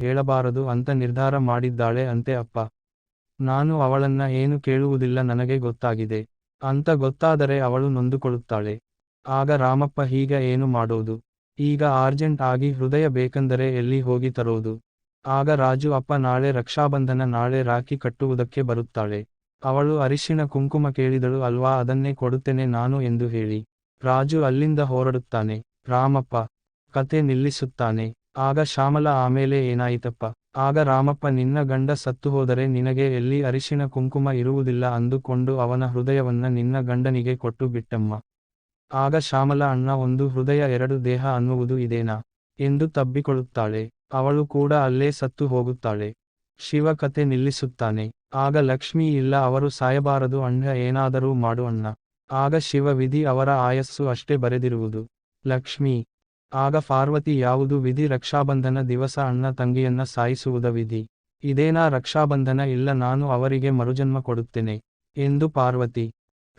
ಹೇಳಬಾರದು ಅಂತ ನಿರ್ಧಾರ ಮಾಡಿದ್ದಾಳೆ ಅಂತೆ ಅಪ್ಪ. ನಾನು ಅವಳನ್ನ ಏನು ಕೇಳುವುದಿಲ್ಲ ನನಗೆ ಗೊತ್ತಾಗಿದೆ. ಅಂತ ಗೊತ್ತಾದರೆ ಅವಳು ನೊಂದುಕೊಳ್ಳುತ್ತಾಳೆ. ಆಗ ರಾಮಪ್ಪ ಹೀಗ ಏನು ಮಾಡೋದು? ಈಗ ಅರ್ಜೆಂಟ್ ಆಗಿ ಹೃದಯ ಬೇಕೆಂದರೆ ಎಲ್ಲಿ ಹೋಗಿ ತರೋದು? ಆಗ ರಾಜು ಅಪ್ಪ ನಾಳೆ ರಕ್ಷಾಬಂಧನ ನಾಳೆ ರಾಖಿ ಕಟ್ಟುವುದಕ್ಕೆ ಬರುತ್ತಾಳೆ. ಅವಳು ಅರಿಶಿಣ ಕುಂಕುಮ ಕೇಳಿದಳು ಅಲ್ವಾ ಅದನ್ನೇ ಕೊಡುತ್ತೇನೆ ನಾನು ಎಂದು ಹೇಳಿ. ರಾಜು ಅಲ್ಲಿಂದ ಹೊರಡುತ್ತಾನೆ. ರಾಮಪ್ಪ ಕತೆ ನಿಲ್ಲಿಸುತ್ತಾನೆ. ಆಗ ಶ್ಯಾಮಲ ಆಮೇಲೆ ಏನಾಯಿತಪ್ಪ? ಆಗ ರಾಮಪ್ಪ, ನಿನ್ನ ಗಂಡ ಸತ್ತು ಹೋದರೆ ನಿನಗೆ ಎಲ್ಲಿ ಅರಿಶಿನ ಕುಂಕುಮ ಇರುವುದಿಲ್ಲ ಅಂದುಕೊಂಡು ಅವನ ಹೃದಯವನ್ನ ನಿನ್ನ ಗಂಡನಿಗೆ ಕೊಟ್ಟು ಬಿಟ್ಟಮ್ಮ. ಆಗ ಶ್ಯಾಮಲ, ಅಣ್ಣ, ಒಂದು ಹೃದಯ, ಎರಡು ದೇಹ ಅನ್ನುವುದು ಇದೇನಾ? ಎಂದು ತಬ್ಬಿಕೊಳ್ಳುತ್ತಾಳೆ. ಅವಳು ಕೂಡ ಅಲ್ಲೇ ಸತ್ತು ಹೋಗುತ್ತಾಳೆ. ಶಿವ ಕತೆ ನಿಲ್ಲಿಸುತ್ತಾನೆ. ಆಗ ಲಕ್ಷ್ಮಿ, ಇಲ್ಲ, ಅವರು ಸಾಯಬಾರದು, ಅಣ್ಣ, ಏನಾದರೂ ಮಾಡು ಅಣ್ಣ. ಆಗ ಶಿವ ವಿಧಿ ಅವರ ಆಯಸ್ಸು ಅಷ್ಟೇ ಬರೆದಿರುವುದು. ಲಕ್ಷ್ಮಿ ಆಗ ಪಾರ್ವತಿ ಯಾವುದು ವಿಧಿ ರಕ್ಷಾಬಂಧನ ದಿವಸ ಅಣ್ಣ ತಂಗಿಯನ್ನ ಸಾಯಿಸುವುದ ವಿಧಿ? ಇದೇನಾ ರಕ್ಷಾಬಂಧನ ಇಲ್ಲ ನಾನು ಅವರಿಗೆ ಮರುಜನ್ಮ ಕೊಡುತ್ತೇನೆ, ಎಂದು ಪಾರ್ವತಿ.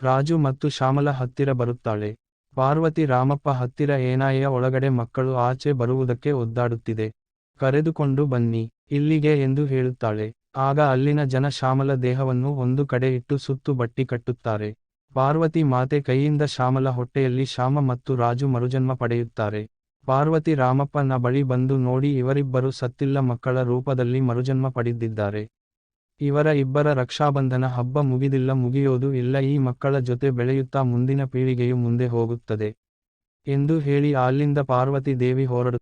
ರಾಜು ಮತ್ತು ಶ್ಯಾಮಲ ಹತ್ತಿರ ಬರುತ್ತಾಳೆ. ಪಾರ್ವತಿ ರಾಮಪ್ಪ ಹತ್ತಿರ ಏನಾಯ ಒಳಗಡೆ ಮಕ್ಕಳು ಆಚೆ ಬರುವುದಕ್ಕೆ ಒದ್ದಾಡುತ್ತಿದೆ. ಕರೆದುಕೊಂಡು ಬನ್ನಿ, ಇಲ್ಲಿಗೆ ಎಂದು ಹೇಳುತ್ತಾಳೆ. ಆಗ ಅಲ್ಲಿನ ಜನ ಶ್ಯಾಮಲ ದೇಹವನ್ನು ಒಂದು ಕಡೆ ಇಟ್ಟು ಸುತ್ತು ಬಟ್ಟಿ ಕಟ್ಟುತ್ತಾರೆ. ಪಾರ್ವತಿ ಮಾತೆ ಕೈಯಿಂದ ಶ್ಯಾಮಲ ಹೊಟ್ಟೆಯಲ್ಲಿ ಶ್ಯಾಮ ಮತ್ತು ರಾಜು ಮರುಜನ್ಮ ಪಡೆಯುತ್ತಾರೆ. ಪಾರ್ವತಿ ರಾಮಪ್ಪನ ಬಳಿ ಬಂದು ನೋಡಿ ಇವರಿಬ್ಬರು ಸತ್ತಿಲ್ಲ ಮಕ್ಕಳ ರೂಪದಲ್ಲಿ ಮರುಜನ್ಮ ಪಡೆದಿದ್ದಾರೆ. ಇವರ ಇಬ್ಬರ ರಕ್ಷಾಬಂಧನ ಹಬ್ಬ ಮುಗಿದಿಲ್ಲ, ಮುಗಿಯೋದು ಇಲ್ಲ. ಈ ಮಕ್ಕಳ ಜೊತೆ ಬೆಳೆಯುತ್ತಾ ಮುಂದಿನ ಪೀಳಿಗೆಯು ಮುಂದೆ ಹೋಗುತ್ತದೆ ಎಂದು ಹೇಳಿ ಅಲ್ಲಿಂದ ಪಾರ್ವತಿ ದೇವಿ ಹೊರಡು.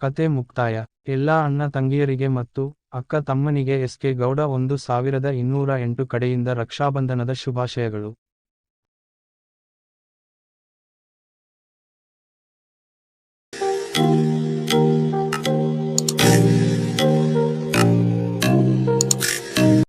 ಕತೆ ಮುಕ್ತಾಯ. ಎಲ್ಲಾ ಅಣ್ಣ ತಂಗಿಯರಿಗೆ ಮತ್ತು ಅಕ್ಕ ತಮ್ಮನಿಗೆ ಎಸ್ ಕೆ ಗೌಡ ಒಂದು ಸಾವಿರದ ಇನ್ನೂರ ಎಂಟು ಕಡೆಯಿಂದ ರಕ್ಷಾಬಂಧನದ ಶುಭಾಶಯಗಳು.